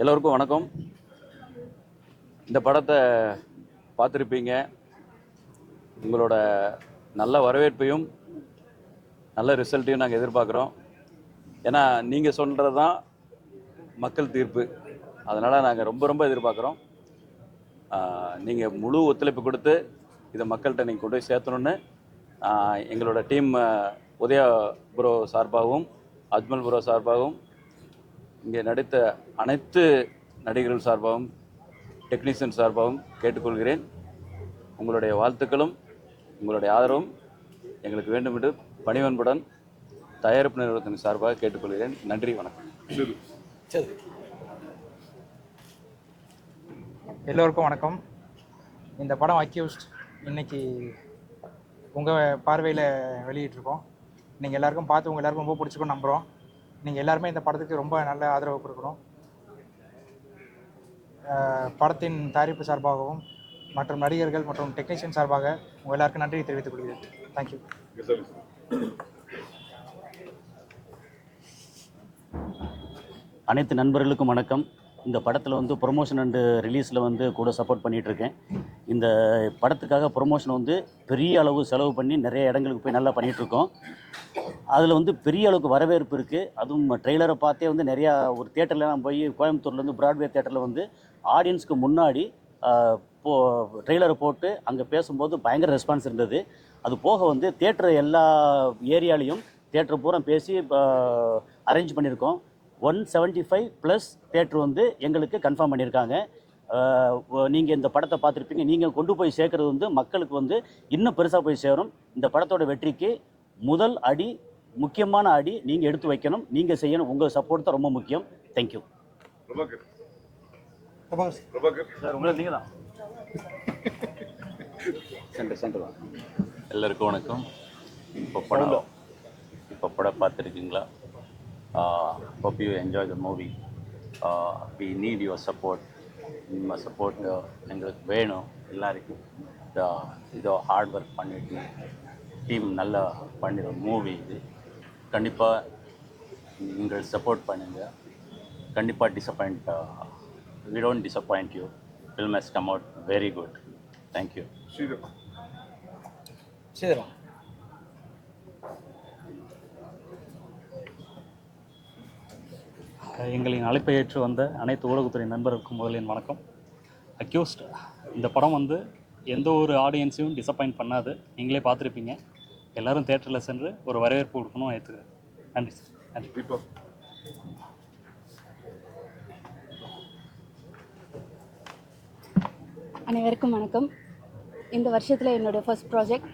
எல்லோருக்கும் வணக்கம். இந்த படத்தை பார்த்துருப்பீங்க. உங்களோட நல்ல வரவேற்பையும் நல்ல ரிசல்ட்டையும் நாங்கள் எதிர்பார்க்குறோம். ஏன்னா நீங்கள் சொல்கிறது தான் மக்கள் தீர்ப்பு. அதனால் நாங்கள் ரொம்ப ரொம்ப எதிர்பார்க்குறோம். நீங்கள் முழு ஒத்துழைப்பு கொடுத்து இதை மக்கள்கிட்ட நீங்கள் கொண்டு போய் சேர்த்தணுன்னு எங்களோட டீம் உதயா ப்ரோ சார்பாகவும் அஜ்மல் ப்ரோ சார்பாகவும் இங்கே நடித்த அனைத்து நடிகர்கள் சார்பாகவும் டெக்னீஷியன் சார்பாகவும் கேட்டுக்கொள்கிறேன். உங்களுடைய வாழ்த்துக்களும் உங்களுடைய ஆதரவும் எங்களுக்கு வேண்டும் என்று பணிவன்புடன் தயாரிப்பு நிறுவனத்தின் சார்பாக கேட்டுக்கொள்கிறேன். நன்றி வணக்கம். சரி. எல்லோருக்கும் வணக்கம். இந்த படம் அக்யூஸ்ட் இன்னைக்கு உங்கள் பார்வையில் வெளியிட்டிருக்கோம். நீங்கள் எல்லாருக்கும் பார்த்து உங்கள் எல்லாருக்கும் ரொம்ப பிடிச்சிருக்கும் நம்புகிறோம் நீங்கள் எல்லாருமே இந்த படத்துக்கு ரொம்ப நல்ல ஆதரவு கொடுக்கணும். படத்தின் தயாரிப்பு சார்பாகவும் மற்றும் நடிகர்கள் மற்றும் டெக்னீஷியன் சார்பாக உங்கள் எல்லாருக்கும் நன்றி தெரிவித்துக் கொள்கிறேன். தேங்க்யூ அனைத்து நண்பர்களுக்கும் வணக்கம். இந்த படத்தில் வந்து ப்ரொமோஷன் அண்டு ரிலீஸில் வந்து கூட சப்போர்ட் பண்ணிகிட்ருக்கேன் இந்த படத்துக்காக ப்ரொமோஷன் வந்து பெரிய அளவு செலவு பண்ணி நிறைய இடங்களுக்கு போய் நல்லா பண்ணிகிட்ருக்கோம் அதில் வந்து பெரிய அளவுக்கு வரவேற்பு இருக்குது அதுவும் ட்ரெய்லரை பார்த்தே வந்து நிறையா ஒரு தேட்டர்லாம் போய் கோயம்புத்தூர்லேருந்து ப்ராட்வே தேட்டரில் வந்து ஆடியன்ஸ்க்கு முன்னாடி போ ட்ரெய்லரை போட்டு அங்கே பேசும்போது பயங்கர ரெஸ்பான்ஸ் இருந்தது. அது போக வந்து தேட்டர் எல்லா ஏரியாலையும் தேட்டர் பூரா பேசி அரேஞ்ச் பண்ணியிருக்கோம். One seventy five plus theatre வந்து எங்களுக்கு கன்ஃபார்ம் பண்ணியிருக்காங்க. நீங்கள் இந்த படத்தை பார்த்துருப்பீங்க. நீங்கள் கொண்டு போய் சேர்க்குறது வந்து மக்களுக்கு வந்து இன்னும் பெருசாக போய் சேரும். இந்த படத்தோட வெற்றிக்கு முதல் அடி முக்கியமான அடி நீங்கள் எடுத்து வைக்கணும். நீங்கள் செய்யணும். உங்கள் சப்போர்ட் தான் ரொம்ப முக்கியம். Thank you Prabhakar. எல்லாருக்கும் வணக்கம். இப்போ படம் இப்போ படம் பார்த்துருக்கீங்களா? Uh, hope you enjoy the movie. We need your support நம்ம சப்போர்ட் எங்களுக்கு வேணும் எல்லாருக்கும். இது ஹார்ட் ஒர்க் பண்ணிட்டு டீம் நல்லா பண்ணிடுற மூவி இது. கண்டிப்பாக நீங்கள் சப்போர்ட் பண்ணுங்கள் கண்டிப்பாக disappoint we don't disappoint you film has come out very good thank you Sriram Sriram எங்களின் அழைப்பை ஏற்று வந்த அனைத்து ஊடகத்துறை நண்பர்களுக்கும் முதலின் வணக்கம். அக்யூஸ்ட் இந்த படம் வந்து எந்த ஒரு ஆடியன்ஸையும் டிசப்பாயிண்ட் பண்ணாது. நீங்களே பார்த்துருப்பீங்க. எல்லாரும் தேட்டரில் சென்று ஒரு வரவேற்பு கொடுக்கணும் ஏற்றுக்கிறேன் நன்றி சார் நன்றி. தீபா அனைவருக்கும் வணக்கம். இந்த வருஷத்தில் என்னோட ஃபர்ஸ்ட் ப்ராஜெக்ட்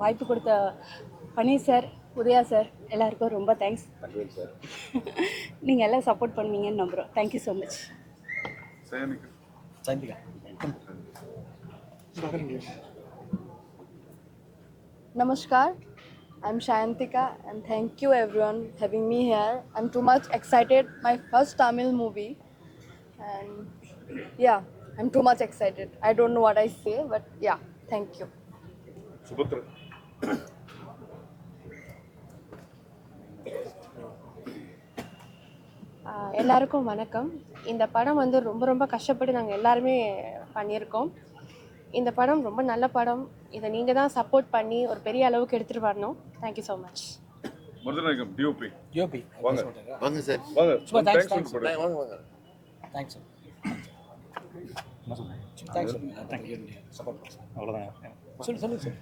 வாய்ப்பு கொடுத்த பன்னீர் சார் உதயா சார் எல்லாருக்கும் ரொம்ப தேங்க்ஸ் சார் நீங்கள் எல்லாம் சப்போர்ட் பண்ணுவீங்கன்னு நம்புகிறோம் thank you so much Namaskar, I'm Shayantika and thank you everyone having me here. I'm too much excited. My first Tamil movie. And yeah, I'm too much excited. I don't know what I say, but yeah, thank you. Subhadra எல்லாருக்கும் வணக்கம். இந்த படம் வந்து ரொம்ப ரொம்ப கஷ்டப்பட்டு நாங்கள் எல்லாருமே பண்ணியிருக்கோம். இந்த படம் ரொம்ப நல்ல படம். இதை நீங்கள் தான் சப்போர்ட் பண்ணி ஒரு பெரிய அளவுக்கு எடுத்துகிட்டு வரணும். Thank you so much Marudhanayagam DOP யோபி வாங்க. வாங்க சார். வாங்க. சும்மா thanks, தேங்க்ஸ் வாங்க வாங்க. தேங்க்ஸ் தேங்க்ஸ் சப்போர்ட் அவ்வளோதான் சொல்லு சொல்லு சார்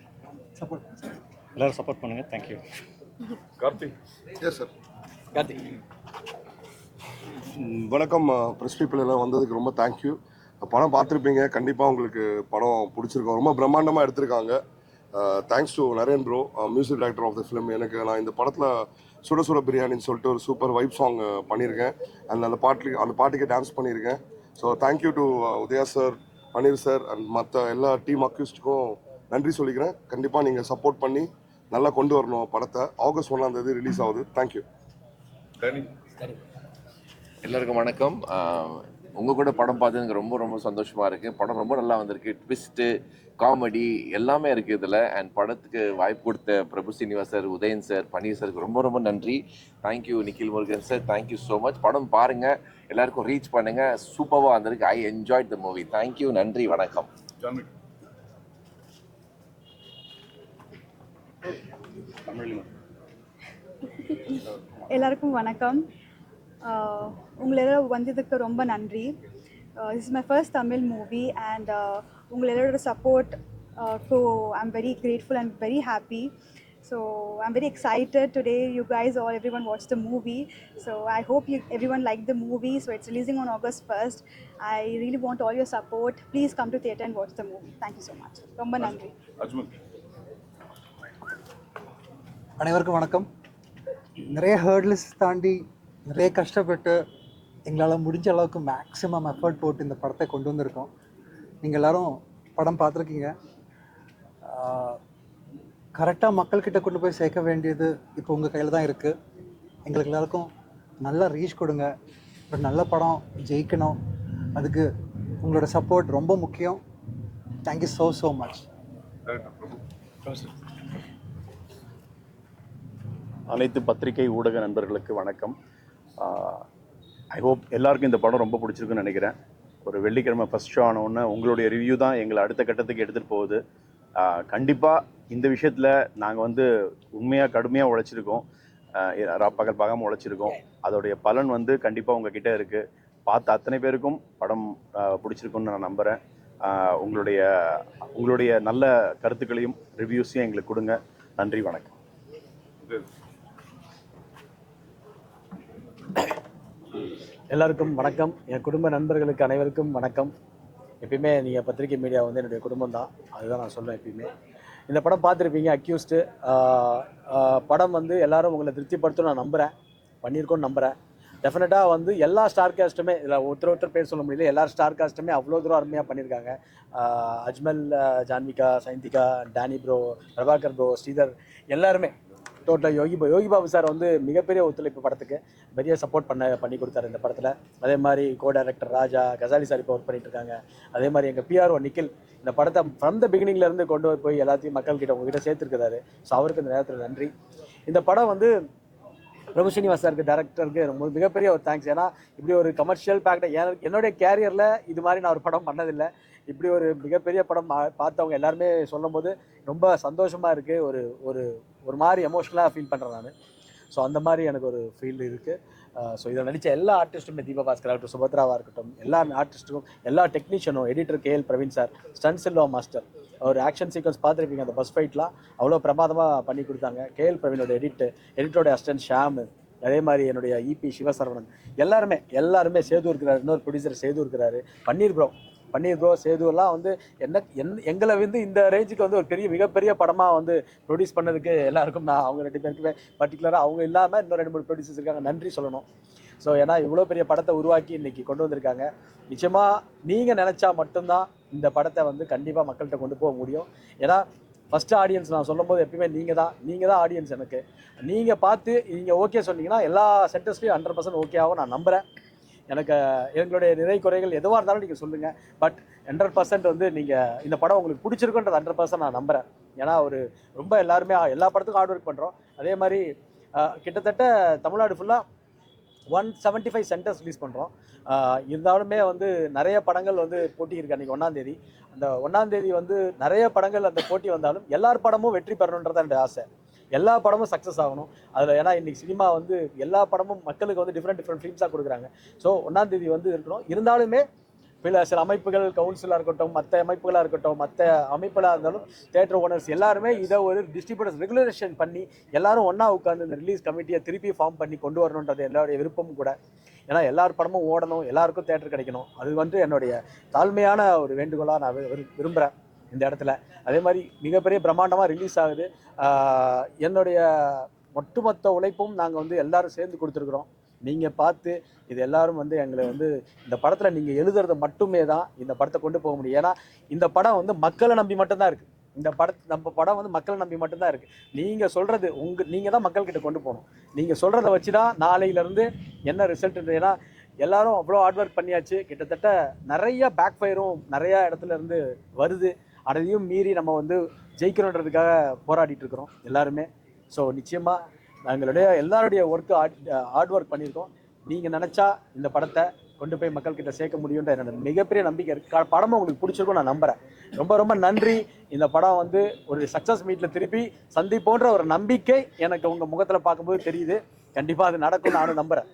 சப்போர்ட் எல்லோரும் சப்போர்ட் பண்ணுங்கள் thank you Karthik. Yes sir Karthik. வணக்கம் ப்ரெஸ் பீப்புள் எல்லாம் வந்ததுக்கு ரொம்ப தேங்க்யூ படம் பார்த்துருப்பீங்க. கண்டிப்பாக உங்களுக்கு படம் பிடிச்சிருக்கோம். ரொம்ப பிரம்மாண்டமாக எடுத்திருக்காங்க. Thanks to Naren bro music director of the film எனக்கு நான் இந்த படத்தில் சுட சுட பிரியாணின்னு சொல்லிட்டு ஒரு சூப்பர் வைப் சாங் பண்ணியிருக்கேன். அண்ட் அந்த பாட்டுக்கு அந்த பாட்டுக்கே டான்ஸ் பண்ணியிருக்கேன். So thank you to Udaya sir Panneer sir and மற்ற எல்லா டீம் அக்யூஸ்டுக்கும் நன்றி சொல்லிக்கிறேன். கண்டிப்பாக நீங்கள் சப்போர்ட் பண்ணி நல்லா கொண்டு வரணும் படத்தை. ஆகஸ்ட் ஒன்றாம் தேதி ரிலீஸ் ஆகுது. தேங்க்யூ டேனி எல்லாருக்கும் வணக்கம். உங்கள் கூட படம் பார்த்து எனக்கு ரொம்ப ரொம்ப சந்தோஷமாக இருக்குது படம் ரொம்ப நல்லா வந்திருக்கு. ட்விஸ்ட்டு காமெடி எல்லாமே இருக்குது இதில். அண்ட் படத்துக்கு வாய்ப்பு கொடுத்த பிரபு சீனிவாஸ் சார் உதயன் சார் பன்னீர் சாருக்கு ரொம்ப ரொம்ப நன்றி. Thank you Nikhil Murugan sir. Thank you so much படம் பாருங்கள் எல்லாருக்கும் ரீச் பண்ணுங்கள் சூப்பராக வந்திருக்கு. I enjoy the movie thank you நன்றி. வணக்கம். எல்லாருக்கும் வணக்கம். ஆஹ் உங்களை எல்லாரும் வந்ததுக்கு ரொம்ப நன்றி. This is my first Tamil movie and உங்களை எல்லாரோட support so I'm very grateful and very happy so I'm very excited today you guys all everyone watch the movie so I hope you everyone like the movie so it's releasing on August first I really want all your support please come to theatre and watch the movie thank you so much ரொம்ப நன்றி. அஜ்மல் அனைவருக்கும் வணக்கம். நிறைய ஹேர்ட்லஸ் தாண்டி நிறைய கஷ்டப்பட்டு எங்களால் முடிஞ்ச அளவுக்கு மேக்ஸிமம் எஃபர்ட் போட்டு இந்த படத்தை கொண்டு வந்திருக்கோம். நீங்கள் எல்லாரும் படம் பார்த்துருக்கீங்க. கரெக்டாக மக்கள்கிட்ட கொண்டு போய் சேர்க்க வேண்டியது இப்போ உங்கள் கையில் தான் இருக்குது எங்களுக்கு எல்லாருக்கும் நல்ல ரீச் கொடுங்க. ஒரு நல்ல படம் ஜெயிக்கணும். அதுக்கு உங்களோட சப்போர்ட் ரொம்ப முக்கியம். தேங்க்யூ ஸோ ஸோ மச் அனைத்து பத்திரிகை ஊடக நண்பர்களுக்கு வணக்கம். ஐ ஹோப் எல்லாருக்கும் இந்த படம் ரொம்ப பிடிச்சிருக்குன்னு நினைக்கிறேன். ஒரு வெள்ளிக்கிழமை ஃபஸ்ட் ஷோ ஆனவுடனே உங்களுடைய ரிவ்யூ தான் எங்களை அடுத்த கட்டத்துக்கு எடுத்துகிட்டு போகுது. கண்டிப்பாக இந்த விஷயத்தில் நாங்கள் வந்து உண்மையாக கடுமையாக உழைச்சிருக்கோம். பகல் பார்க்காம உழைச்சிருக்கோம். அதோடைய பலன் வந்து கண்டிப்பாக உங்ககிட்ட இருக்குது பார்த்த அத்தனை பேருக்கும் படம் பிடிச்சிருக்குன்னு நான் நம்புகிறேன் உங்களுடைய உங்களுடைய நல்ல கருத்துக்களையும் ரிவ்யூஸையும் எங்களுக்கு கொடுங்க. நன்றி வணக்கம். எல்லாருக்கும் வணக்கம். என் குடும்ப நண்பர்களுக்கு அனைவருக்கும் வணக்கம். எப்பயுமே நீங்கள் பத்திரிகை மீடியா வந்து என்னுடைய குடும்பம் தான் அதுதான் நான் சொல்லுவேன் எப்பயுமே. இந்த படம் பார்த்துருப்பீங்க அக்யூஸ்டு படம் வந்து எல்லாரும் உங்களை திருப்திப்படுத்தும் நான் நம்புகிறேன் பண்ணியிருக்கோன்னு நம்புகிறேன் டெஃபினட்டாக வந்து எல்லா ஸ்டார் காஸ்ட்டுமே இதில் ஒருத்தர் ஒருத்தர் பேர் சொல்ல முடியல எல்லா ஸ்டார் காஸ்ட்டுமே அவ்வளோ தூரம் அருமையாக பண்ணியிருக்காங்க. Ajmal Janvika Saindhika Danny bro Prabhakar bro Sridhar எல்லாருமே. டோட்டலாக யோகி யோகி பாபு சார் வந்து மிகப்பெரிய ஒத்துழைப்பு படத்துக்கு பெரிய சப்போர்ட் பண்ண பண்ணி கொடுத்தாரு இந்த படத்தில். அதே மாதிரி co director Raja Kasali sir இப்போ ஒர்க் பண்ணிட்டு இருக்காங்க. அதே மாதிரி எங்கள் பிஆர்ஓ நிக்கில் இந்த படத்தை ஃப்ரம் த பிகினிங்லேருந்து கொண்டு போய் எல்லாத்தையும் மக்கள்கிட்ட உங்ககிட்ட சேர்த்துருக்கிறாரு. ஸோ அவருக்கு இந்த நேரத்தில் நன்றி. இந்த படம் வந்து பிரபு ஸ்ரீனிவாஸ் சாருக்கு டேரக்டருக்கு ரொம்ப மிகப்பெரிய ஒரு தேங்க்ஸ் ஏன்னா இப்படி ஒரு கமர்ஷியல் பேக்டை என்னுடைய கேரியரில் இது மாதிரி நான் ஒரு படம் பண்ணதில்லை. இப்படி ஒரு மிகப்பெரிய படம் பார்த்தவங்க எல்லாருமே சொல்லும்போது ரொம்ப சந்தோஷமாக இருக்குது ஒரு ஒரு ஒரு மாதிரி எமோஷ்னலாக ஃபீல் பண்ணுறேன் நான். ஸோ அந்த மாதிரி எனக்கு ஒரு ஃபீல் இருக்குது ஸோ இதில் நடித்த எல்லா ஆர்டிஸ்ட்டுமே தீபா பாஸ்கர் இருக்கட்டும் சுபத்ராவாக இருக்கட்டும் எல்லா ஆர்டிஸ்ட்டுக்கும் எல்லா டெக்னீஷியனும் editor KL Praveen sir stun Selva master ஒரு ஆக்ஷன் சீக்வன்ஸ் பார்த்துருப்பீங்க அந்த பஸ் ஃபைட்லாம் அவ்வளோ பிரமாதமாக பண்ணி கொடுத்தாங்க. கே எல் பிரவீனோட எடிட்டு எடிட்டரோட அசிஸ்டன்ட் ஷாம் அதே மாதிரி என்னுடைய இபி சிவசரவணன். எல்லாருமே எல்லாருமே சேது இருக்கிறாரு. இன்னொரு ப்ரொடியூசர் சேது இருக்கிறாரு. பன்னீர் ப்ரோ பன்னீர் ப்ரோ சேது எல்லாம் வந்து என்ன என் எங்களை வந்து இந்த ரேஞ்சுக்கு வந்து ஒரு பெரிய மிகப்பெரிய படமாக வந்து ப்ரொடியூஸ் பண்ணதுக்கு எல்லாருக்கும் நான் அவங்க ரெண்டு பேருக்குமே பர்டிகுலராக அவங்க இல்லாமல் இன்னும் ரெண்டு மூணு ப்ரொடியூசர்ஸ் இருக்காங்க. நன்றி சொல்லணும். ஸோ ஏன்னா இவ்வளோ பெரிய படத்தை உருவாக்கி இன்னைக்கு கொண்டு வந்திருக்காங்க. நிச்சயமாக நீங்கள் நினச்சா மட்டும்தான் இந்த படத்தை வந்து கண்டிப்பாக மக்கள்கிட்ட கொண்டு போக முடியும். ஏன்னா ஃபஸ்ட்டு ஆடியன்ஸ் நான் சொல்லும் போது எப்பயுமே நீங்கள் தான் நீங்கள் தான் ஆடியன்ஸ் எனக்கு. நீங்கள் பார்த்து நீங்கள் ஓகே சொன்னீங்கன்னா எல்லா சென்டர்ஸ்லையும் ஹண்ட்ரட் பர்சன்ட் ஓகே ஆகும் நான் நம்புகிறேன் எனக்கு எங்களுடைய நிறை குறைகள் எதுவாக இருந்தாலும் நீங்கள் சொல்லுங்கள் பட் ஹண்ட்ரட் பர்சன்ட் வந்து நீங்கள் இந்த படம் உங்களுக்கு பிடிச்சிருக்குன்றது ஹண்ட்ரட் பர்சன்ட் நான் நம்புகிறேன் ஏன்னா ஒரு ரொம்ப எல்லாருமே எல்லா படத்துக்கும் ஹார்ட் ஒர்க் பண்ணுறோம் அதே மாதிரி கிட்டத்தட்ட தமிழ்நாடு ஃபுல்லாக one seventy five centres release பண்ணுறோம் இருந்தாலுமே வந்து நிறைய படங்கள் வந்து போட்டி இருக்கு அன்றைக்கி ஒன்றாந்தேதி அந்த ஒன்றாந்தேதி வந்து நிறைய படங்கள் அந்த போட்டி வந்தாலும் எல்லார் படமும் வெற்றி பெறணுன்றது என்னுடைய ஆசை. எல்லா படமும் சக்ஸஸ் ஆகணும். அதில் ஏன்னா இன்னைக்கு சினிமா வந்து எல்லா படமும் மக்களுக்கு வந்து டிஃப்ரெண்ட் டிஃப்ரெண்ட் ஃபிலிம்ஸாக கொடுக்குறாங்க. ஸோ ஒன்றாந்தேதி வந்து இருக்கணும் இருந்தாலுமே சில சில அமைப்புகள் கவுன்சிலாக இருக்கட்டும் மற்ற அமைப்புகளாக இருக்கட்டும் மற்ற அமைப்புகளாக இருந்தாலும் தேட்டர் ஓனர்ஸ் எல்லாருமே இதை ஒரு டிஸ்ட்ரிபியூட்டர்ஸ் ரெகுலேஷன் பண்ணி எல்லாரும் ஒன்றா உட்காந்து இந்த ரிலீஸ் கமிட்டியை திருப்பி ஃபார்ம் பண்ணி கொண்டு வரணுன்றது எல்லாருடைய விருப்பமும் கூட. ஏன்னா எல்லார் படமும் ஓடணும் எல்லாருக்கும் தேட்டர் கிடைக்கணும். அது வந்து என்னுடைய தாழ்மையான ஒரு வேண்டுகோளாக நான் விரு- விரும்புகிறேன் இந்த இடத்துல. அதே மாதிரி மிகப்பெரிய பிரம்மாண்டமாக ரிலீஸ் ஆகுது. என்னுடைய ஒட்டுமொத்த உழைப்பும் நாங்கள் வந்து எல்லாரும் சேர்ந்து கொடுத்துருக்குறோம். நீங்கள் பார்த்து இது எல்லாரும் வந்து எங்களை வந்து இந்த படத்தில் நீங்கள் எழுதுறது மட்டுமே தான் இந்த படத்தை கொண்டு போக முடியும். ஏன்னா இந்த படம் வந்து மக்களை நம்பி மட்டும்தான் இருக்குது இந்த படத்து நம்ம படம் வந்து மக்களை நம்பி மட்டும்தான் இருக்குது நீங்கள் சொல்கிறது உங்கள் நீங்கள் தான் மக்கள்கிட்ட கொண்டு போகணும். நீங்கள் சொல்கிறத வச்சு தான் நாளையிலேருந்து என்ன ரிசல்ட் ஏன்னா எல்லாரும் அவ்வளோ ஹார்ட் ஒர்க் பண்ணியாச்சு. கிட்டத்தட்ட நிறைய பேக் ஃபயரும் நிறையா இடத்துல இருந்து வருது. அதையும் மீறி நம்ம வந்து ஜெயிக்கணுன்றதுக்காக போராடிட்டு இருக்கிறோம் எல்லாருமே. ஸோ நிச்சயமாக எங்களுடைய எல்லாருடைய ஒர்க்கு ஹார்ட் ஒர்க் பண்ணியிருக்கோம். நீங்கள் நினச்சா இந்த படத்தை கொண்டு போய் மக்கள்கிட்ட சேர்க்க முடியுன்ற என்னோட மிகப்பெரிய நம்பிக்கை இருக்கு. க- படமும் உங்களுக்கு பிடிச்சிருக்கும் நான் நம்புறேன். ரொம்ப ரொம்ப நன்றி. இந்த படம் வந்து ஒரு சக்ஸஸ் மீட்டில் திருப்பி சந்திப்போன்ற ஒரு நம்பிக்கை எனக்கு உங்கள் முகத்தில் பார்க்கும்போது தெரியுது. கண்டிப்பாக அது நடக்கும் நானும் நம்புறேன்.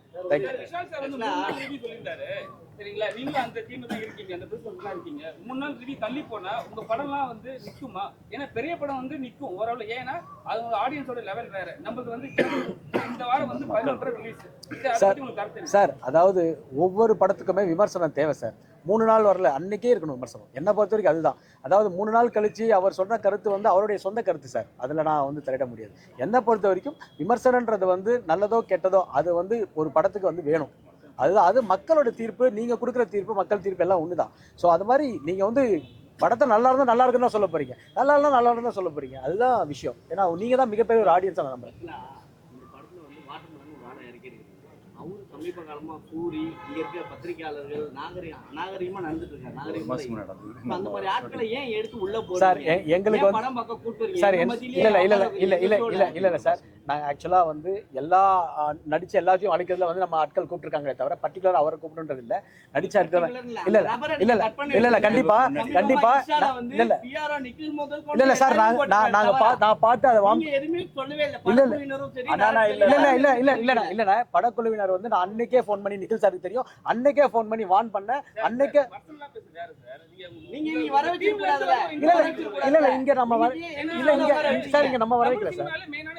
சரிங்களா? நீங்களும் அந்த டீம் தான் இருக்கீங்க. அந்த பிசினஸ் தான் இருக்கீங்க. மூணு நாள் ரிவ்யூ தள்ளி போனா உங்க படம்லாம் வந்து நிக்குமா? ஏன்னா பெரிய படம் வந்து நிக்கும் ஓரளவு. ஏன்னா அது ஆடியன்ஸோட லெவல் வேற. நம்மளுக்கு வந்து இந்த வாரம் வந்து பதினொன்றரை ரிலீஸ்? சார் அதாவது ஒவ்வொரு படத்துக்குமே விமர்சனம் தேவை சார். மூணு நாள் வரல அன்னைக்கே இருக்கணும் விமர்சனம். என்னை பொறுத்த வரைக்கும் அதுதான். அதாவது மூணு நாள் கழிச்சு அவர் சொன்ன கருத்து வந்து அவருடைய சொந்த கருத்து சார். அதில் நான் வந்து தலையிட முடியாது. என்னை பொறுத்த வரைக்கும் விமர்சனன்றது வந்து நல்லதோ கெட்டதோ அது வந்து ஒரு படத்துக்கு வந்து வேணும். அதுதான் அது மக்களோட தீர்ப்பு நீங்கள் கொடுக்குற தீர்ப்பு மக்கள் தீர்ப்பு எல்லாம் ஒன்று தான் ஸோ அது மாதிரி நீங்கள் வந்து படத்தை நல்லா இருந்தால் நல்லா இருக்குன்னு தான் சொல்ல போகிறீங்க நல்லா இருந்தால் நல்லா இருந்தால் சொல்ல போகிறீங்க அதுதான் விஷயம். ஏன்னா நீங்கள் தான் மிகப்பெரிய ஒரு ஆடியன்ஸாக நம்புறேன் இந்த படத்துல வந்து வாட்டர்மேலன் வாழை இறக்கிருக்கு அவரு சமீப காலமா சூரி இங்க பத்திரிகையாளர்கள் நாகரிகம் நாகரிகமா நடந்துட்டு இருக்காங்க. நாகரிகமா அந்த மாதிரி ஆட்களை ஏன் எடுத்து உள்ள எ- எங்களுக்கு படம் பார்க்க கூட்டு? சார் இல்ல இல்ல இல்ல இல்ல இல்ல இல்ல இல்ல சார். நாங்க ஆக்சுவலா வந்து எல்லா நடிச்ச எல்லாத்தையும் அழைக்கிறதுல வந்து நம்ம ஆட்கள் கூப்பிட்டுருக்காங்களே தவிர பர்டிகுலர் அவரை கூப்பிடுன்றது இல்ல நடிச்ச ஆட்கள் இல்ல இல்ல இல்ல இல்ல இல்ல இல்ல கண்டிப்பா கண்டிப்பா நான்- இல்ல இல்ல இல்ல இல்ல சார் நாங்க நான் நாங்க பா நான் பார்த்து அதை வாங்க இல்ல இல்ல, இல்ல. இல்ல இல்ல இல்ல இல்ல இல்ல இல்ல படக்குழுவினர் வந்து நான் அன்னைக்கே ஃபோன் பண்ணி நிக்கில் சாருக்கு தெரியும் அன்னைக்கே ஃபோன் பண்ணி வான் பண்ணேன் அன்னைக்கே நீங்க இங்க வர வச்சிருக்க கூடாதுல்ல இல்ல இல்ல இல்ல இல்ல இங்க நம்ம வர இல்ல இங்க சார் இங்க நம்ம வர வைக்கல சார்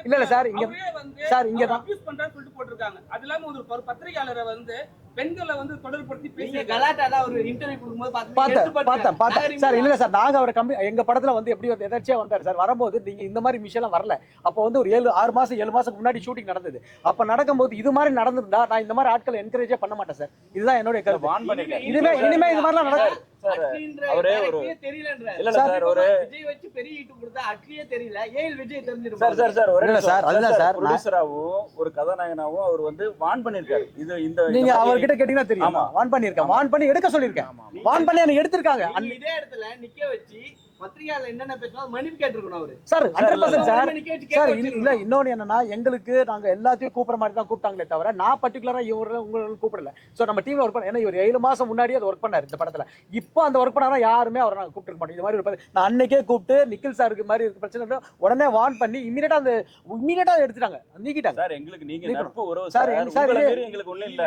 இல்ல இல்ல சார் இங்க சார் இங்க தான். abuse பண்றான்னு சொல்லிட்டு போட்டிருக்காங்க. அது இல்லாம ஒரு பத்திரிகையாளரை வந்து பெண்களை வந்து தொடர்படுத்தி பேசி கலாட்டா தான் ஒரு இன்டர்வியூ கொடுக்கும்போது பார்த்து பார்த்தேன் பார்த்தேன் பார்த்தேன். சார் இல்ல சார் நாங்க அவரை கம்மி எங்க படத்துல வந்து எப்படி வந்து எதாச்சியா வந்தார் சார் வரும்போது நீங்க இந்த மாதிரி விஷயம்லாம் வரல. அப்போ வந்து ஒரு ஏழு ஆறு மாசம் ஏழு மாசம் முன்னாடி ஷூட்டிங் நடந்தது. அப்ப நடக்கும்போது இது மாதிரி நடந்திருந்தா நான் இந்த மாதிரி ஆட்களை என்கரேஜே பண்ண மாட்டேன் சார். இதுதான் என்னுடைய கருத்து. பண்ணிருக்கேன் இனிமே இனிமே இது மாதிரிலாம் நடக்கும் அவரே ஒரு- director-ஏ தெரியலன்ற. இல்ல, இல்ல சார், ஒரு- விஜய் வச்சு பெரிய ஹிட் கொடுத்தா அட்லியே தெரியல. ஏன் விஜய் தெரிஞ்சிருப்பாரு சார் சார் சார் ஒரே சார், அதுதான் சார், ஒரு கதாநாயகனாகவும் அவர் வந்து வான் பண்ணிருக்காரு இது இந்த நீங்க அவர்கிட்ட கேட்டீங்கன்னா தெரியும். ஆமா. வான் பண்ணிருக்கேன் வான் பண்ணி எடுக்க சொல்லியிருக்கேன். வான் பண்ணி எனக்கு எடுத்திருக்காங்க. இதே இடத்துல நிக்க வச்சு சார் இன்னொன்னு என்னன்னா எங்களுக்கு நாங்க எல்லாத்தையும் கூப்பிடுற மாதிரி தான் கூப்பிட்டாங்களே தவிர நான் பர்டிகுலரா இவரை உங்களை கூப்பிடல. சோ நம்ம டீம்ல ஒர்க் பண்ண ஏன்னா இவர் ஏழு மாசம் முன்னாடியே அது ஒர்க் பண்ணாரு இந்த படத்துல. இப்போ அந்த ஒர்க் பண்ணாரா யாருமே அவரை நாங்க கூப்பிட்டு மாட்டோம். இது மாதிரி ஒரு நான் அன்னைக்கே கூப்பிட்டு நிக்கில் சாருக்கு மாதிரி இருக்க பிரச்சனை உடனே வான் பண்ணி இமீடியட்டா அந்த இமீடியட்டா எடுத்துட்டாங்க. நீக்கிட்டாங்க. சார் எங்களுக்கு நீங்க சார், எங்களுக்கு ஒண்ணும் இல்ல.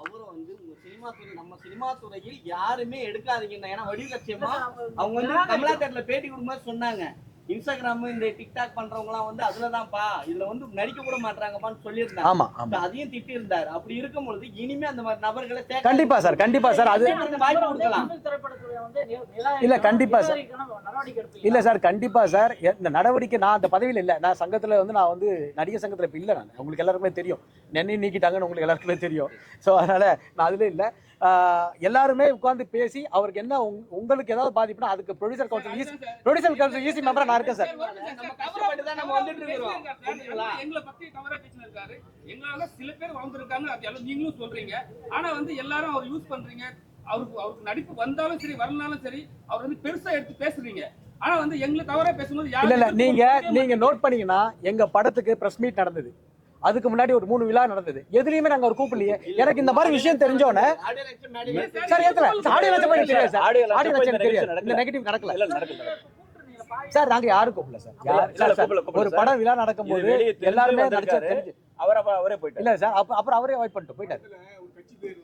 அவரும் வந்து சினிமா துறை நம்ம சினிமா துறையில் யாருமே எடுக்காதீங்க ஏன்னா வடிவு லட்சியமா அவங்க வந்து கமலா தேட்டர்ல பேட்டி கொடுக்கும்போது சொன்னாங்க. இன்ஸ்டாகிராம் இந்த டிக்டாக் பண்றவங்க எல்லாம் வந்து அதுலதான்ப்பா இதுல வந்து நடிக்க கூட மாட்டாங்கப்பான்னு சொல்லியிருந்தாங்க ஆமா, ஆமா. அதையும் திட்டி இருந்தாரு அப்படி இருக்கும் பொழுது இனிமே அந்த மாதிரி நபர்களை கண்டிப்பா சார், கண்டிப்பா சார், அது- வாய்ப்பு கொடுக்கலாம். இல்ல கண்டிப்பா சார். இல்ல சார் கண்டிப்பா சார். இந்த நடவடிக்கை நான் அந்த பதவியில் இல்ல. நான் சங்கத்துல வந்து நான் வந்து நடிகர் சங்கத்துல இப்ப இல்ல நான். உங்களுக்கு எல்லாருக்குமே தெரியும். நெண்ணி நீக்கிட்டாங்கன்னு உங்களுக்கு எல்லாருக்குமே தெரியும். சோ அதனால நான் அதுல இல்ல. எல்லாருமே உட்கார்ந்து பேசி அவருக்கு என்ன உங்களுக்கு ஏதாவது பாதிப்புனா அதுக்கு producer council EC producer council EC மெம்பரா நான் இருக்கேன் சார். நம்ம கஷ்டப்பட்டு எங்களை பத்தி தவறா பேசினு இருக்காரு எங்களால சில பேர் வாழ்ந்துருக்காங்க அது நீங்களும் சொல்றீங்க ஆனா வந்து எல்லாரும் அவர் யூஸ் பண்றீங்க அவருக்கு அவருக்கு நடிப்பு வந்தாலும் சரி வரலனாலும் சரி அவர் வந்து பெருசா எடுத்து பேசுறீங்க ஆனா வந்து எங்களை தவறா பேசும்போது இல்ல இல்ல நீங்க நீங்க நோட் பண்ணீங்கன்னா எங்க படத்துக்கு பிரஸ் மீட் நடந்தது. அதுக்கு முன்னாடி ஒரு மூணு விழா நடந்தது. எதுலயுமே நாங்க ஒரு கூப்பிடலையே. எனக்கு இந்த மாதிரி விஷயம் தெரிஞ்சோடனே ஆடியோ லட்சம் மேடையில சார் ஏத்தல ஆடியோ லட்சம் தெரியாது சார். ஆடியோ லட்சம் தெரியாது. இந்த நெகட்டிவ் நடக்கல. சார் நாங்க யாரும் கூப்பிடல சார். ஒரு. படம் விழா வெளியே தெரிஞ்சு எல்லாருமே நடிச்ச வந்திருக்காரு. தெரிஞ்சு அவர் அவரே போயிட்டாரு. இல்ல சார் அப்ப அப்புறம் அவரே அவாய்ட் பண்ணிட்டு போயிட்டாரு ஒரு கட்சி பேர்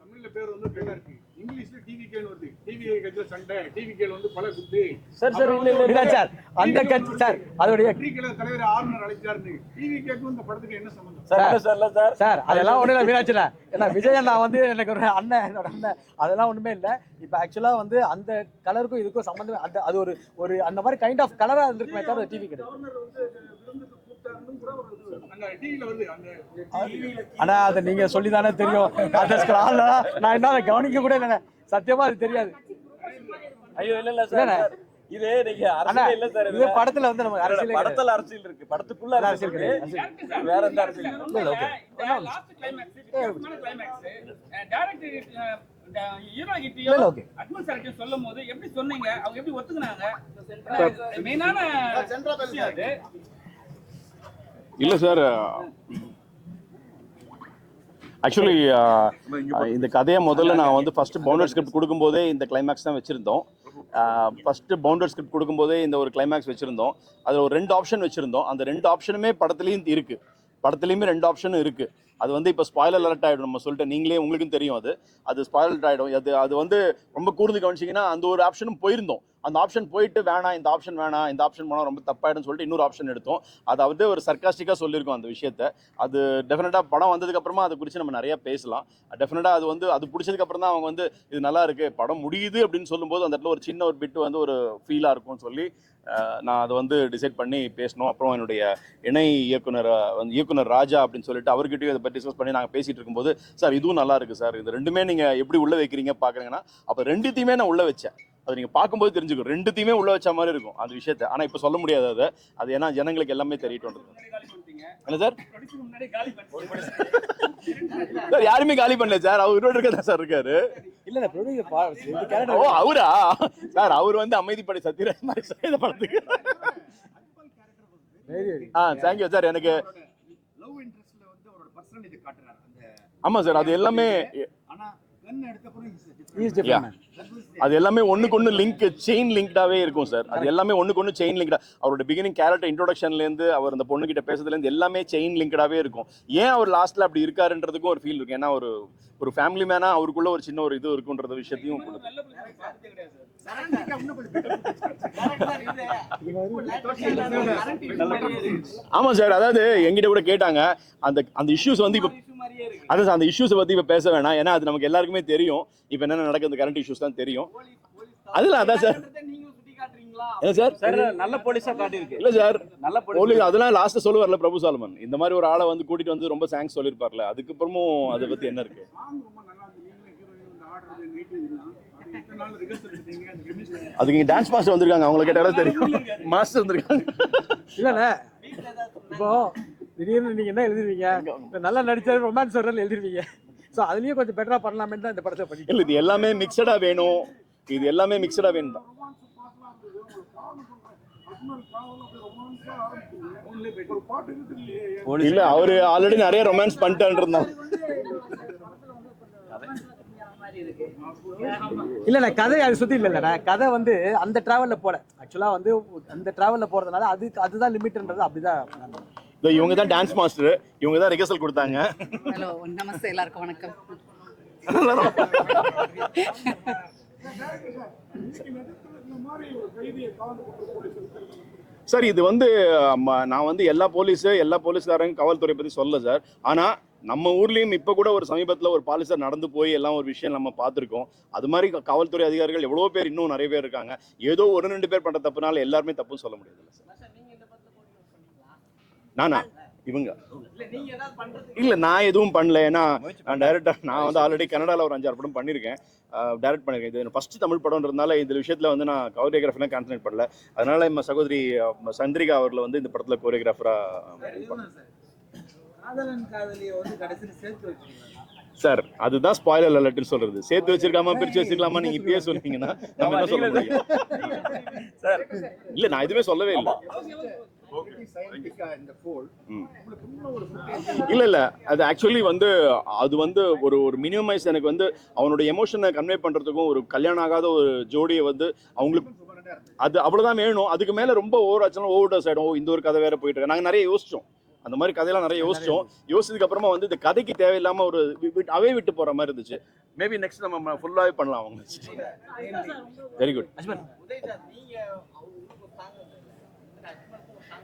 வந்து அது தமிழ்ல பேர் வந்து பேரா இருக்கு. இங்கிலீஷ்ல டிவிகேன்னு வருது. டிவிகே கட்சியில சண்டை. டிவிகேல வந்து பல குத்து. சார் சார் இல்ல சார். அந்த கட்சி சார். அதோடைய டிவிகேல தலைவர் ஆளுநர் அழைச்சாருன்னு டிவிகேக்கும் இந்த படத்துக்கு என்ன சம்பந்தம்? சார் சார் இல்ல சார். சார் அதெல்லாம் ஒண்ணும் இல்லை மீனாட்சில. ஏன்னா விஜய் அண்ணா வந்து எனக்கு ஒரு அண்ணன் என்னோட அண்ணன். அதெல்லாம் ஒண்ணுமே இல்லை. இப்போ ஆக்சுவலா வந்து அந்த கலருக்கும் இதுக்கும் சம்மந்தமே அந்த அது ஒரு ஒரு அந்த மாதிரி கைண்ட் ஆஃப் கலரா இருந்திருக்குமே தவிர டிவி கிடையாது. ஆனா அதை நீங்க சொல்லி தானே தெரியும். அந்த ஸ்கிரால்ல நான் என்ன அதை கவனிக்க கூட இல்லைங்க சத்தியமா அது தெரியாது. ஐயோ இல்ல இல்ல சார். இது நீங்க அரசியல் இல்ல சார். இது படத்துல வந்து நமக்கு அரசியலே படத்துல அரசியல் இருக்கு. படத்துக்குள்ள அரசியல் இருக்கு. வேற எந்த அரசியல் இல்ல. ஓகே. சொல்லும் போது எப்படி சொன்னீங்க? அவங்க எப்படி ஒத்துக்குனாங்க? மெயினான இல்லை சார். ஆக்சுவலி இந்த கதையை முதல்ல நான் வந்து ஃபர்ஸ்ட் பவுண்டர் ஸ்கிரிப்ட் கொடுக்கும்போதே இந்த கிளைமேக்ஸ் தான் வச்சுருந்தோம். ஃபஸ்ட்டு பவுண்டர் ஸ்கிரிப்ட் கொடுக்கும்போதே இந்த ஒரு கிளைமேக்ஸ் வச்சுருந்தோம். அதில் ஒரு ரெண்டு ஆப்ஷன் வச்சுருந்தோம். அந்த ரெண்டு ஆப்ஷனுமே படத்துலேயும் இருக்குது படத்துலையுமே ரெண்டு ஆப்ஷனும் இருக்குது அது வந்து இப்போ ஸ்பாயிலர் அலர்ட் ஆகிடும் நம்ம சொல்லிட்டு நீங்களே உங்களுக்கும் தெரியும் அது. அது ஸ்பாயிலர் ஆகிடும் அது அது வந்து ரொம்ப கூர்ந்து கவனிச்சிங்கன்னா அந்த ஒரு ஆப்ஷனும் போயிருந்தோம். அந்த ஆப்ஷன் போயிட்டு வேணாம் இந்த ஆப்ஷன் வேணாம் இந்த ஆப்ஷன் போனால் ரொம்ப தப்பாயிடும்னு சொல்லிட்டு இன்னொரு ஆப்ஷன் எடுத்தோம். அதாவது ஒரு சர்க்காஸ்டிக்காக சொல்லியிருக்கோம் அந்த விஷயத்த. அது டெஃபினட்டாக படம் வந்ததுக்கப்புறமா அதை குறித்து நம்ம நிறையா பேசலாம். டெஃபினட்டாக அது வந்து அது பிடிச்சதுக்கப்புறம் தான் அவங்க வந்து இது நல்லா இருக்குது படம் முடியுது அப்படின்னு சொல்லும்போது அந்த இடத்துல ஒரு சின்ன ஒரு பிட்டு வந்து ஒரு ஃபீலாக இருக்கும்னு சொல்லி நான் அதை வந்து டிசைட் பண்ணி பேசணும். அப்புறம் என்னுடைய இணை இயக்குனர் வந்து இயக்குனர் ராஜா அப்படின்னு சொல்லிட்டு அவர்கிட்டயும் இதை பற்றி டிஸ்கஸ் பண்ணி நாங்கள் பேசிட்டு இருக்கும்போது சார் இதுவும் நல்லா இருக்குது சார். இது ரெண்டுமே நீங்கள் எப்படி உள்ளே வைக்கிறீங்க பார்க்குறீங்கன்னா அப்போ ரெண்டுத்தையுமே நான் உள்ளே வச்சேன். அது நீங்கள் பார்க்கும்போது தெரிஞ்சுக்கும். ரெண்டுத்தையுமே உள்ள வச்ச மாதிரி இருக்கும் அந்த விஷயத்த. ஆனால் இப்போ சொல்ல முடியாது அதை. அது ஏன்னா ஜனங்களுக்கு எல்லாமே தெரியட்டும் என்ன சார்? சார் யாருமே காலி பண்ணல சார். அவர் தான் சார் இருக்காரு? இல்ல ஓ அவரா? சார் அவர் வந்து அமைதிப்படை சத்யராஜ் மாதிரி சார் இந்த படத்துக்கு. ஆ தேங்க்யூ சார். எனக்கு லவ் இன்ட்ரெஸ்ட்ல வந்து அவரோட பர்சனாலிட்டி காட்டுறாரு அந்த ஆமா சார் அது எல்லாமே ஆனா கன் எடுத்த. அது எல்லாமே ஒண்ணுக்கு ஒன்று லிங்க் செயின் லிங்க்டாவே இருக்கும் சார் அது எல்லாமே ஒண்ணுக்கு ஒன்று செயின் லிங்க்டா அவரோட பிகினிங் கேரக்டர் இன்ட்ரோடக்ஷன்லேருந்து அவர் அந்த பொண்ணுகிட்ட பேசுறதுலேருந்து எல்லாமே செயின் லிங்க்டாவே இருக்கும். ஏன் அவர் லாஸ்ட்ல அப்படி இருக்காருன்றதுக்கும் ஒரு ஃபீல் இருக்கும். ஏன்னா ஒரு ஒரு ஃபேமிலி மேனா அவருக்குள்ள ஒரு சின்ன ஒரு இது இருக்குன்ற விஷயத்தையும் ஆமா சார் அதாவது எங்கிட்ட கூட கேட்டாங்க. அந்த அந்த இஷ்யூஸ் வந்து இப்போ அதான் சார் அந்த இஷ்யூஸை பத்தி இப்போ பேச வேணாம். ஏன்னா அது நமக்கு எல்லாருக்குமே தெரியும். இப்போ என்னென்ன நடக்குது கரண்ட் இஷ்யூஸ் தான் தெரியும். அதுல அதான் சார். என்ன சார்? சார் நல்ல போலீஸா காட்டியிருக்கு. இல்ல சார். நல்ல போலீஸ் அதெல்லாம் லாஸ்ட் சொல்லுவார்ல பிரபு சாலமன். இந்த மாதிரி ஒரு ஆளை வந்து கூட்டிட்டு வந்து ரொம்ப தேங்க்ஸ் சொல்லியிருப்பார்ல அதுக்கப்புறமும் அதை பத்தி என்ன இருக்கு? அதுக்கு இங்க டான்ஸ் மாஸ்டர் வந்திருக்காங்க அவங்களை கேட்டாலும் தெரியும். மாஸ்டர் வந்திருக்காங்க. இப்போ திடீர்னு நீங்க என்ன எழுதிருவீங்க? நல்லா நடிச்சாரு ரொமான்ஸ் எழுதிருவீங்க. ஸோ அதுலயும் கொஞ்சம் பெட்டரா பண்ணலாமே தான் இந்த படத்தை பண்ணி இல்ல இது எல்லாமே மிக்சடா வேணும். இது எல்லாமே மிக்சடா வேணும். தான் இல்ல அவரு ஆல்ரெடி நிறைய ரொமான்ஸ் பண்ணிட்டான் இருந்தான். இல்லண்ணே கதை அது சுத்தி இல்லைண்ணே கதை வந்து அந்த டிராவல்ல போல. ஆக்சுவலா வந்து அந்த டிராவல்ல போறதுனால அது அதுதான் லிமிட்ன்றது அப்படிதான். இவங்க தான் டான்ஸ் மாஸ்டர் இவங்க தான் ரிஹர்சல் கொடுத்தாங்க. ஹலோ நமஸ்தே எல்லாருக்கும் வணக்கம். சார் இது வந்து நான் வந்து எல்லா போலீஸு எல்லா போலீஸ்காரங்க காவல்துறை பற்றி சொல்ல சார் ஆனால் நம்ம ஊர்லேயும் இப்போ கூட ஒரு சமீபத்தில் ஒரு பாலிசர் நடந்து போய் எல்லாம் ஒரு விஷயம் நம்ம பார்த்துருக்கோம். அது மாதிரி காவல்துறை அதிகாரிகள் எவ்வளோ பேர் இன்னும் நிறைய பேர் இருக்காங்க. ஏதோ ஒரு ரெண்டு பேர் பண்ணுற தப்புனால எல்லாருமே தப்புன்னு சொல்ல முடியாதுல்ல சார் நானா? இவங்க. இல்லை நான் எதுவும் பண்ணல. ஏன்னா நான் நான் வந்து ஆல்ரெடி கன்னடாவில் ஒரு அஞ்சாறு படம் பண்ணியிருக்கேன். டைரக்ட் பண்ணியிருக்கேன். இது ஃபஸ்ட்டு தமிழ் படம்ன்றதுனால இந்த விஷயத்தில் வந்து நான் கோரியோகிராஃபிலாம் கான்சன்ட்ரேட் பண்ணல. அதனால நம்ம சகோதரி சந்திரிகா அவர்களை வந்து இந்த படத்தில் வச்சிருக்காங்க. சார் அதுதான் ஸ்பாயிலர் அலர்ட்னு சொல்றது. சேர்த்து வச்சிருக்காமா பிரிச்சு வச்சிருக்கலாமா நீங்க இப்பயே சொன்னீங்கன்னா நம்ம என்ன சொல்ல முடியும்? சார் இல்ல நான் எதுவுமே சொல்லவே இல்லை. Footage இல்ல இல்ல அது ஆக்சுவலி வந்து அது வந்து ஒரு ஒரு மினிமைஸ் எனக்கு வந்து அவனோட எமோஷனை கன்வே பண்றதுக்கும் ஒரு கல்யாணம் ஆகாத ஒரு ஜோடியை வந்து அவங்களுக்கு அது அவ்வளவுதான் வேணும். அதுக்கு மேல ரொம்ப ஓவர் ஆச்சுன்னா ஓவர் டஸ் ஆயிடும். ஓ, இந்த ஒரு கதை வேற போயிட்டு இருக்கு. நாங்க நிறைய யோசிச்சோம். அந்த மாதிரி கதையெல்லாம் நிறைய யோசிச்சோம். யோசிச்சதுக்கு அப்புறமா வந்து இந்த கதைக்கு தேவையில்லாம ஒரு அவே விட்டு போற மாதிரி இருந்துச்சு. மேபி நெக்ஸ்ட் நம்ம ஃபுல்லாவே பண்ணலாம் அவங்க. வெரி குட் உதய் சார் நீங்க அவங்களுக்கு சாங் சாங் வச்சிருக்கலாமா நீங்க கேட்டீங்களா சஜித் அதை கேட்டீங்களா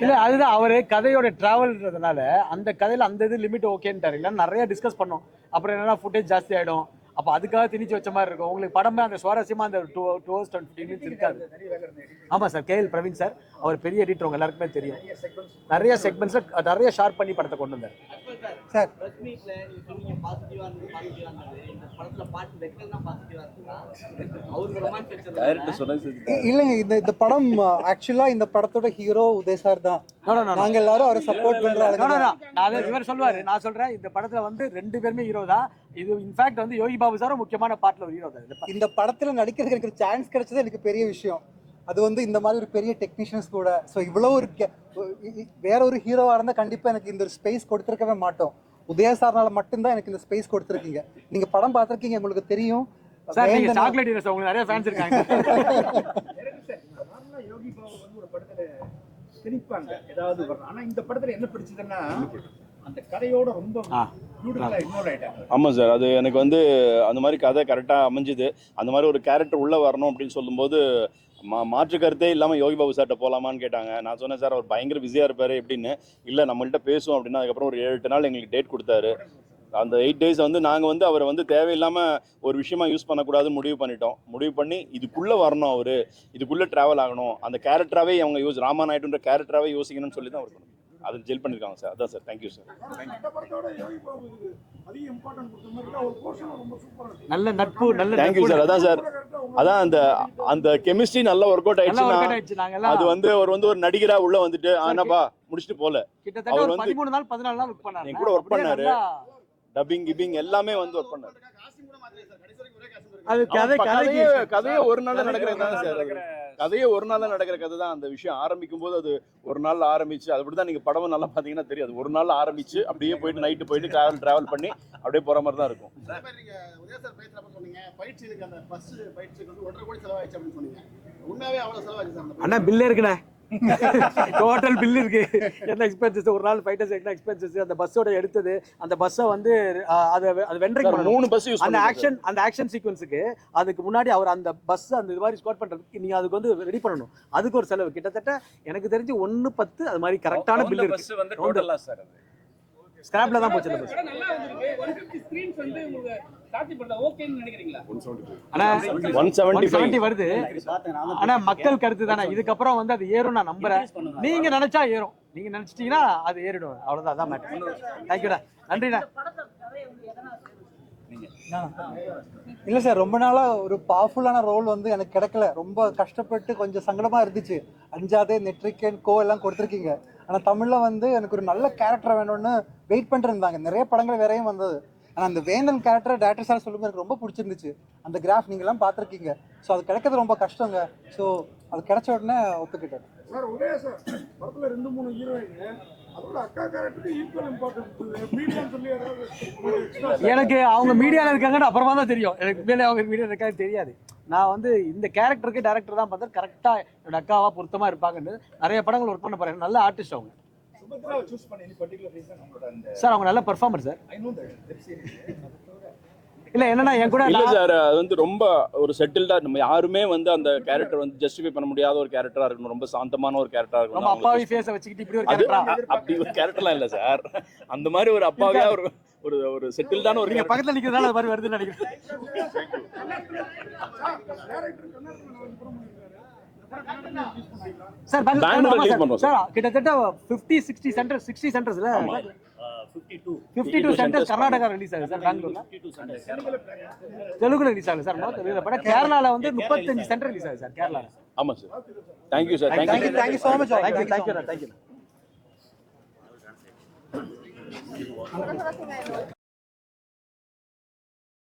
இல்லை அதுதான் அவர் கதையோட டிராவல்ன்றதுனால அந்த கதையில் அந்த இது லிமிட் ஓகேன்ட்டார் இல்ல நிறைய டிஸ்கஸ் பண்ணோம். அப்புறம் என்னென்னா ஃபுட்டேஜ் ஜாஸ்தி ஆகிடும் அப்போ அதுக்காக திணிச்சு வச்ச மாதிரி இருக்கும். உங்களுக்கு படமே அந்த சுவாரஸ்யமாக அந்த two two hours twenty minutes இருக்காது. ஆமாம் சார் கேஎல் பிரவீன் சார் அவர் பெரிய எடிட்டர் உங்க எல்லாருக்குமே தெரியும். நிறைய செக்மெண்ட்ஸில் நிறைய ஷார்ப் பண்ணி படத்தை கொண்டு வந்தார். சார். இல்லைங்க இந்த இந்த படம் ஆக்சுவலா இந்த படத்தோட ஹீரோ உதய் சார் தான். நாங்க எல்லாரும் அவரை சப்போர்ட். தான். நான் அதை இவர் சொல்லுவாரு நான் சொல்றேன் இந்த படத்துல வந்து ரெண்டு பேருமே ஹீரோ தான். இது இன்ஃபேக்ட் வந்து யோகி பாபு சாரும் முக்கியமான பாட்டுல ஒரு ஹீரோ இந்த படத்துல நடிக்கிறதுக்கு எனக்கு சான்ஸ் கிடைச்சது எனக்கு பெரிய விஷயம். அது வந்து இந்த மாதிரி ஒரு பெரிய டெக்னீஷியன்ஸ் கூட. ஸோ இவ்வளோ ஒரு வேற ஒரு ஹீரோவா இருந்தா கண்டிப்பா எனக்கு இந்த ஒரு ஸ்பேஸ் கொடுத்துருக்கவே மாட்டோம். உதயா சார்னால மட்டும்தான் எனக்கு இந்த ஸ்பேஸ் கொடுத்துருக்கீங்க. நீங்க படம் பார்த்துருக்கீங்க உங்களுக்கு தெரியும். சார் சாக்லேட் உங்களுக்கு நிறைய ஃபேன்ஸ் இருக்காங்க. யோகி பாபு வந்து ஒரு படத்துல திணிப்பாங்க ஏதாவது வரணும் ஆனா இந்த படத்துல என்ன பிடிச்சதுன்னா அந்த கதையோட ஆயிட்டாங்க. ஆமாம் சார் அது எனக்கு வந்து அந்த மாதிரி கதை கரெக்டாக அமைஞ்சுது. அந்த மாதிரி ஒரு கேரக்டர் உள்ளே வரணும் அப்படின்னு சொல்லும்போது மா மாற்று கருத்தே இல்லாமல் யோகி பாபு சார்கிட்ட போகலாமான்னு கேட்டாங்க. நான் சொன்னேன் சார் அவர் பயங்கர பிஸியாக இருப்பார் எப்படின்னு இல்லை நம்மள்ட்ட பேசுவோம் அப்படின்னா. அதுக்கப்புறம் ஒரு ஏழு எட்டு நாள் எங்களுக்கு டேட் கொடுத்தாரு. அந்த எயிட் டேஸ் வந்து நாங்கள் வந்து அவரை வந்து தேவையில்லாமல் ஒரு விஷயமா யூஸ் பண்ணக்கூடாதுன்னு முடிவு பண்ணிட்டோம். முடிவு பண்ணி இதுக்குள்ளே வரணும் அவர். இதுக்குள்ளே ட்ராவல் ஆகணும். அந்த கேரக்டராகவே அவங்க யூஸ் ராமாநாயுடுன்ற கேரக்டராகவே யோசிக்கணும்னு சொல்லி தான் அவர் அது ஜெல் பண்ணியிருக்காங்க சார் அதான் சார் தேங்க்யூ சார் நல்ல நட்பு நல்ல தேங்க்யூ சார் அதான் சார் அதான் அந்த அந்த கெமிஸ்ட்ரி நல்லா ஒர்க் அவுட் ஆயிடுச்சுன்னா ஆயிடுச்சு. அது வந்து அவர் வந்து ஒரு நடிகரா உள்ள வந்துட்டு ஆனாப்பா முடிச்சுட்டு போல. கிட்டத்தட்ட ஒரு பதிமூணு நாள் பதினாலு நாள் ஒர்க் பண்ணாரு. கூட ஒர்க் பண்ணாரு. டப்பிங் கிப்பிங் எல்லாமே வந்து ஒர்க் பண்ணாரு. அது கதை கதையே கதையே ஒரு நாள்ல கதையே நடக்கிற ஒரு கதை நாள்ல சார். அது. கதையே ஒரு நாள்ல நடக்கிற கதை தான். அந்த விஷயம் ஆரம்பிக்கும் போது அது ஒரு நாள்ல ஆரம்பிச்சு அதுபடி தான் நீங்க படமும் நல்லா பாத்தீங்கன்னா தெரியும். அது ஒரு நாள்ல ஆரம்பிச்சு அப்படியே போயிட்டு நைட்டு போயிட்டு டிராவல் டிராவல் பண்ணி அப்படியே போற மாதிரி தான் இருக்கும். அதே அண்ணா பில் இருக்குண்ணே. டோட்டல் பில் இருக்கு. என்ன எக்ஸ்பென்சஸ் ஒரு நாள் ஃபைட்டர்ஸ் என்ன எக்ஸ்பென்சஸ் அந்த பஸ்ஸோட எடுத்தது. அந்த பஸ்ஸை வந்து அதை அது பண்ணணும். மூணு use அந்த. ஆக்ஷன் அந்த ஆக்ஷன் சீக்வன்ஸுக்கு அதுக்கு முன்னாடி அவர் அந்த பஸ் அந்த இது மாதிரி ஸ்கோர் பண்றதுக்கு நீங்க அதுக்கு வந்து ரெடி பண்ணணும். அதுக்கு ஒரு செலவு. கிட்டத்தட்ட எனக்கு தெரிஞ்சு ஒன்னு பத்து அது மாதிரி கரெக்டான பில் இருக்கு. வந்து டோட்டலா சார் அது? ஸ்கிராப்ல தான் போச்சு பஸ் படம் நல்லா வந்திருக்கு. 150 ஸ்கிரீன்ஸ் வந்து உங்களுக்கு கார்த்தி படத்தை ஓகேன்னு நினைக்கிறீங்களா? ஆனா 175. 170 வருது. ஆனா மக்கள் கருத்து தானே. இதுக்கப்புறம் வந்து அது ஏறும் நான் நம்புறேன் நீங்க நினைச்சா ஏறும். நீங்க நினைச்சிட்டீங்கன்னா அது ஏறிடும். அவ்வளவுதான் அதான் மேட்டர் தேங்க்யூடா நன்றிண்ணா. இல்ல சார் ரொம்ப நாளா ஒரு பவர்ஃபுல்லான ரோல் வந்து எனக்கு கிடைக்கல. ரொம்ப கஷ்டப்பட்டு கொஞ்சம் சங்கடமா இருந்துச்சு. அஞ்சாதே நெட்ரிக்கன் கோ எல்லாம் கொடுத்துருக்கீங்க. ஆனால் தமிழில் வந்து எனக்கு ஒரு நல்ல கேரக்டர் வேணும்னு வெயிட் பண்ணிருந்தாங்க. நிறைய படங்கள் வேறையும் வந்தது. ஆனால் அந்த வேந்தன் கேரக்டர் டேரக்டர் சார் சொல்லும்போது எனக்கு ரொம்ப பிடிச்சிருந்துச்சு. அந்த கிராஃப் நீங்கள்லாம் பார்த்துருக்கீங்க. ஸோ அது கிடைக்கிறது ரொம்ப கஷ்டங்க. ஸோ அது கிடைச்ச உடனே ஒத்துக்கிட்டேன். சார் ஒரே சார் படத்தில் ரெண்டு மூணு ஹீரோயின் அதோட அக்கா கேரக்டருக்கு ஈக்குவல் இம்பார்ட்டன்ட் மீடியம் சொல்லி ஏதாவது ஒரு extra- எனக்கு அவங்க மீடியால இருக்காங்கன்னு அப்புறமா தான் தெரியும். எனக்கு மேலே அவங்க மீடியா இருக்காங்க தெரியாது. நான் வந்து இந்த கேரக்டருக்கு டேரக்டர் தான் பார்த்தா கரெக்டாக என்னோட அக்காவா பொருத்தமா இருப்பாங்கன்னு நிறைய படங்கள் ஒர்க் பண்ண போறேன். நல்ல ஆர்டிஸ்ட் அவங்க. சார் அவங்க நல்ல performer sir I know that web series இல்ல என்னன்னா என் கூட இல்ல சார் அது வந்து ரொம்ப ஒரு செட்டில்டா நம்ம யாருமே வந்து அந்த கேரக்டர் வந்து ஜஸ்டிஃபை பண்ண முடியாத ஒரு கேரக்டரா இருக்கணும். ரொம்ப சாந்தமான ஒரு கேரக்டரா ரொம்ப இருக்கணும். அப்பாவி அவங்களுக்கு ஃபேஸை வச்சுக்கிட்டு இப்படி ஒரு கேரக்டரா அப்படி ஒரு கேரக்டர்லாம் இல்ல சார் அந்த மாதிரி ஒரு அப்பாவியா ஒரு ஒரு ஒரு செட்டில்டான ஒரு நீங்க. பக்கத்துல நிக்கிறதால அது மாதிரி வருதுன்னு நினைக்கிறேன். சார். பண்றோம் சார் கிட்டத்தட்ட 50 60 சென்டர் 60 சென்டர்ஸ்ல 52 52 சென்டர்ஸ் கர்நாடகா ரிலீஸ் ஆகுது சார் பெங்களூர்ல தெலுங்குல ரிலீஸ் ஆகுது சார் தெலுங்குல கேரளால வந்து 35 சென்டர் ரிலீஸ் ஆகுது சார் கேரளால. ஆமா sir thank you sir you, thank you thank you. So much. Thank